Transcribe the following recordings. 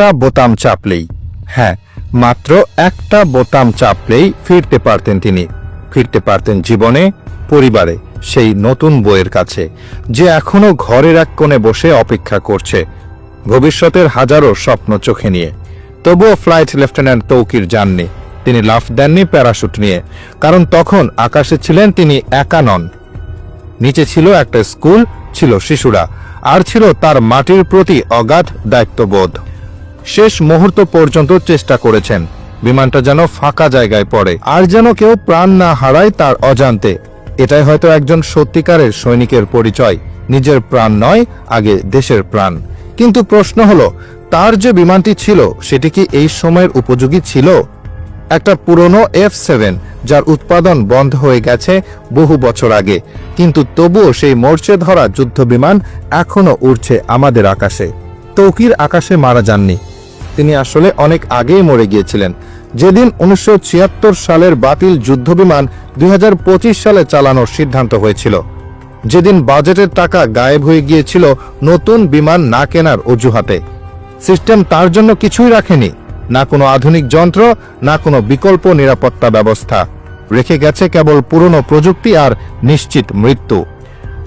একটা বোতাম চাপলেই। হ্যাঁ মাত্র একটা বোতাম চাপলেই ফিরতে পারতেন তিনি। ফিরতে পারতেন জীবনে, পরিবারে, সেই নতুন বইয়ের কাছে, যে এখনও ঘরের এক কোণে বসে অপেক্ষা করছে। ভবিষ্যতের হাজারো স্বপ্ন চোখে নিয়ে। তবুও ফ্লাইট লেফটেন্যান্ট তৌকির যাননি। তিনি লাফ দেননি প্যারাশুট নিয়ে। কারণ তখন আকাশে ছিলেন তিনি একা নন। নিচে ছিল একটা স্কুল, ছিল শিশুরা, আর ছিল তার মাটির প্রতি অগাধ দায়িত্ববোধ। শেষ মুহূর্ত পর্যন্ত চেষ্টা করেছেন। বিমানটা যেন ফাঁকা জায়গায় পড়ে, আর যেন কেউ প্রাণ না হারায় তার অজান্তে। এটাই হয়তো একজন সত্যিকারের সৈনিকের পরিচয়, নিজের প্রাণ নয়, আগে দেশের প্রাণ। কিন্তু প্রশ্ন হলো, তার যে বিমানটি ছিল, সেটি কি এই সময়ের উপযোগী ছিল? একটা পুরনো এফ সেভেন যার উৎপাদন বন্ধ হয়ে গেছে বহু বছর আগে। কিন্তু তবুও সেই মরচে ধরা যুদ্ধ বিমান এখনও উড়ছে আমাদের আকাশে। তৌকির আকাশে মারা যাননি। তিনি আসলে অনেক আগেই মরে গিয়েছিলেন। যেদিন উনিশশো ছিয়াত্তর সালের বাতিল যুদ্ধবিমান দুই সালে চালানোর সিদ্ধান্ত হয়েছিল। যেদিন বাজেটের টাকা গায়েব হয়ে গিয়েছিল নতুন বিমান না কেনার অজুহাতে। সিস্টেম তার জন্য কিছুই রাখেনি। না কোনো আধুনিক যন্ত্র, না কোনো বিকল্প নিরাপত্তা ব্যবস্থা। রেখে গেছে কেবল পুরনো প্রযুক্তি আর নিশ্চিত মৃত্যু।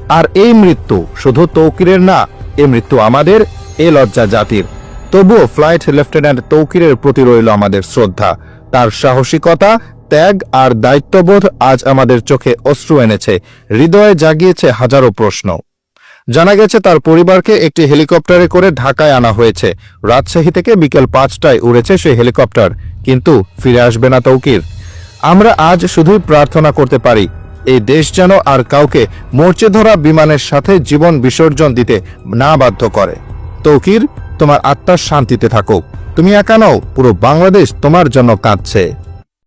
আর এই মৃত্যু শুধু তৌকিরের না, এ মৃত্যু আমাদের, এ লজ্জা জাতির। তবুও ফ্লাইট লেফটেন্যান্ট তৌকিরের প্রতি রইল আমাদের শ্রদ্ধা। তার সাহসিকতা, ত্যাগ আর দায়িত্ববোধ আজ আমাদের চোখে অশ্রু এনেছে, হৃদয়ে জাগিয়েছে হাজারো প্রশ্ন। জানা গেছে তার পরিবারকে একটি হেলিকপ্টারে করে ঢাকায় আনা হয়েছে। রাজশাহী থেকে বিকেল পাঁচটায় উড়েছে সেই হেলিকপ্টার, কিন্তু ফিরে আসবে না তৌকির। আমরা আজ শুধুই প্রার্থনা করতে পারি, এই দেশ যেন আর কাউকে মরচে ধরা বিমানের সাথে জীবন বিসর্জন দিতে না বাধ্য করে। তৌকির তোমার আত্মার শান্তিতে থাকুক। তুমি একা নও পুরো বাংলাদেশ তোমার জন্য কাঁদছে।